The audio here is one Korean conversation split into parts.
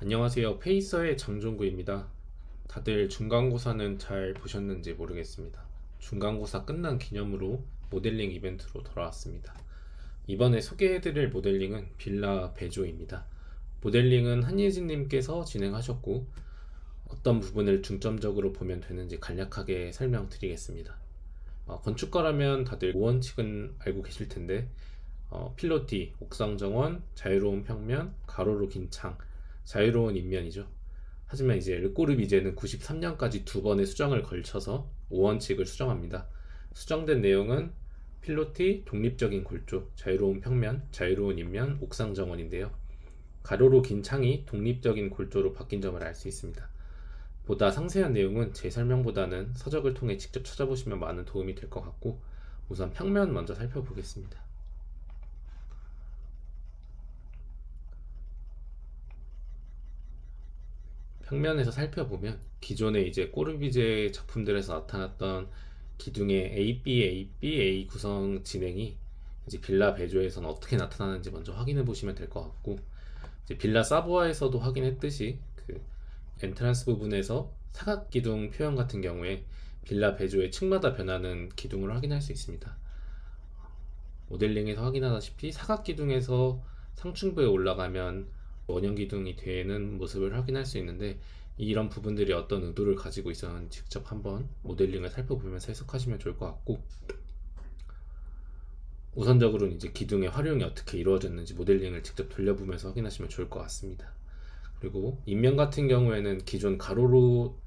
안녕하세요. 페이서의 장종구입니다. 다들 중간고사는 잘 보셨는지 모르겠습니다. 중간고사 끝난 기념으로 모델링 이벤트로 돌아왔습니다. 이번에 소개해드릴 모델링은 빌라 베조입니다. 모델링은 한예진님께서 진행하셨고 어떤 부분을 중점적으로 보면 되는지 간략하게 설명드리겠습니다. 어, 건축가라면 다들 원칙은 알고 계실 텐데 어, 필로티, 옥상 정원, 자유로운 평면, 가로로 긴 창, 자유로운 인면이죠. 하지만 이제 르꼬르비제는 93년까지 두 번의 수정을 걸쳐서 5원칙을 수정합니다. 수정된 내용은 필로티, 독립적인 골조, 자유로운 평면, 자유로운 인면, 옥상 정원인데요. 가로로 긴 창이 독립적인 골조로 바뀐 점을 알 수 있습니다. 보다 상세한 내용은 제 설명보다는 서적을 통해 직접 찾아보시면 많은 도움이 될 것 같고 우선 평면 먼저 살펴보겠습니다. 평면에서 살펴보면 기존의 이제 꼬르비제 작품들에서 나타났던 기둥의 A, B, A, B, A 구성 진행이 이제 빌라 베조에서는 어떻게 나타나는지 먼저 확인해 보시면 될 것 같고 이제 빌라 사보아에서도 확인했듯이 그 엔트란스 부분에서 사각 기둥 표현 같은 경우에 빌라 베조의 층마다 변하는 기둥을 확인할 수 있습니다. 모델링에서 확인하다시피 사각 기둥에서 상층부에 올라가면 원형 기둥이 되는 모습을 확인할 수 있는데 이런 부분들이 어떤 의도를 가지고 있었는지 직접 한번 모델링을 살펴보면서 해석하시면 좋을 것 같고 우선적으로는 이제 기둥의 활용이 어떻게 이루어졌는지 모델링을 직접 돌려보면서 확인하시면 좋을 것 같습니다. 그리고 인면 같은 경우에는 기존 가로로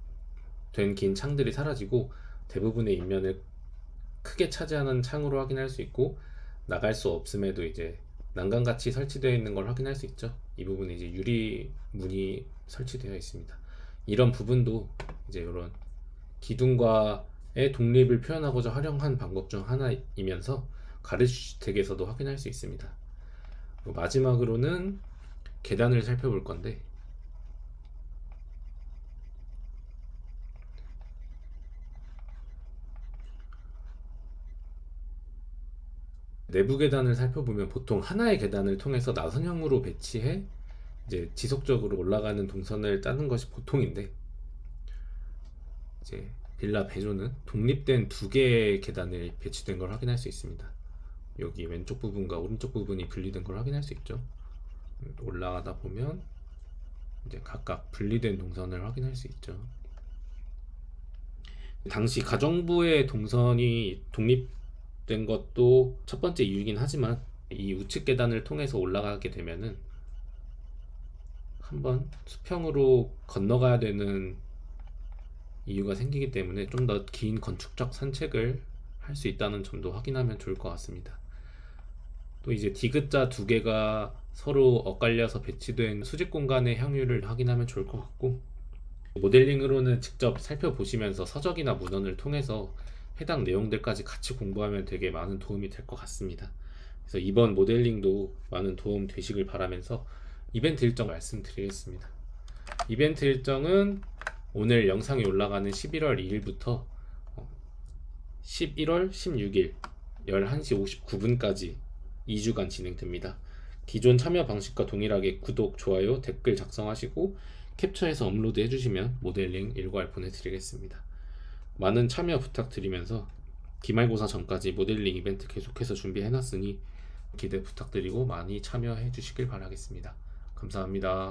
된 긴 창들이 사라지고 대부분의 인면을 크게 차지하는 창으로 확인할 수 있고 나갈 수 없음에도 이제 난간같이 설치되어 있는 걸 확인할 수 있죠. 이 부분에 이제 유리 문이 설치되어 있습니다. 이런 부분도 이제 이런 기둥과의 독립을 표현하고자 활용한 방법 중 하나이면서 가르주택에서도 확인할 수 있습니다. 마지막으로는 계단을 살펴볼 건데 내부 계단을 살펴보면 보통 하나의 계단을 통해서 나선형으로 배치해 이제 지속적으로 올라가는 동선을 짜는 것이 보통인데 이제 빌라 베조는 독립된 두 개의 계단을 배치된 걸 확인할 수 있습니다. 여기 왼쪽 부분과 오른쪽 부분이 분리된 걸 확인할 수 있죠. 올라가다 보면 이제 각각 분리된 동선을 확인할 수 있죠. 당시 가정부의 동선이 독립 된 것도 첫 번째 이유긴 하지만 이 우측 계단을 통해서 올라가게 되면은 한번 수평으로 건너가야 되는 이유가 생기기 때문에 좀 더 긴 건축적 산책을 할 수 있다는 점도 확인하면 좋을 것 같습니다. 또 이제 디귿자 두 개가 서로 엇갈려서 배치된 수직 공간의 향률을 확인하면 좋을 것 같고 모델링으로는 직접 살펴보시면서 서적이나 문헌을 통해서 해당 내용들까지 같이 공부하면 되게 많은 도움이 될 것 같습니다. 그래서 이번 모델링도 많은 도움 되시길 바라면서 이벤트 일정 말씀드리겠습니다. 이벤트 일정은 오늘 영상이 올라가는 11월 2일부터 11월 16일 11시 59분까지 2주간 진행됩니다. 기존 참여 방식과 동일하게 구독, 좋아요, 댓글 작성하시고 캡처해서 업로드 해주시면 모델링 일괄 보내드리겠습니다. 많은 참여 부탁드리면서 기말고사 전까지 모델링 이벤트 계속해서 준비해놨으니 기대 부탁드리고 많이 참여해 주시길 바라겠습니다. 감사합니다.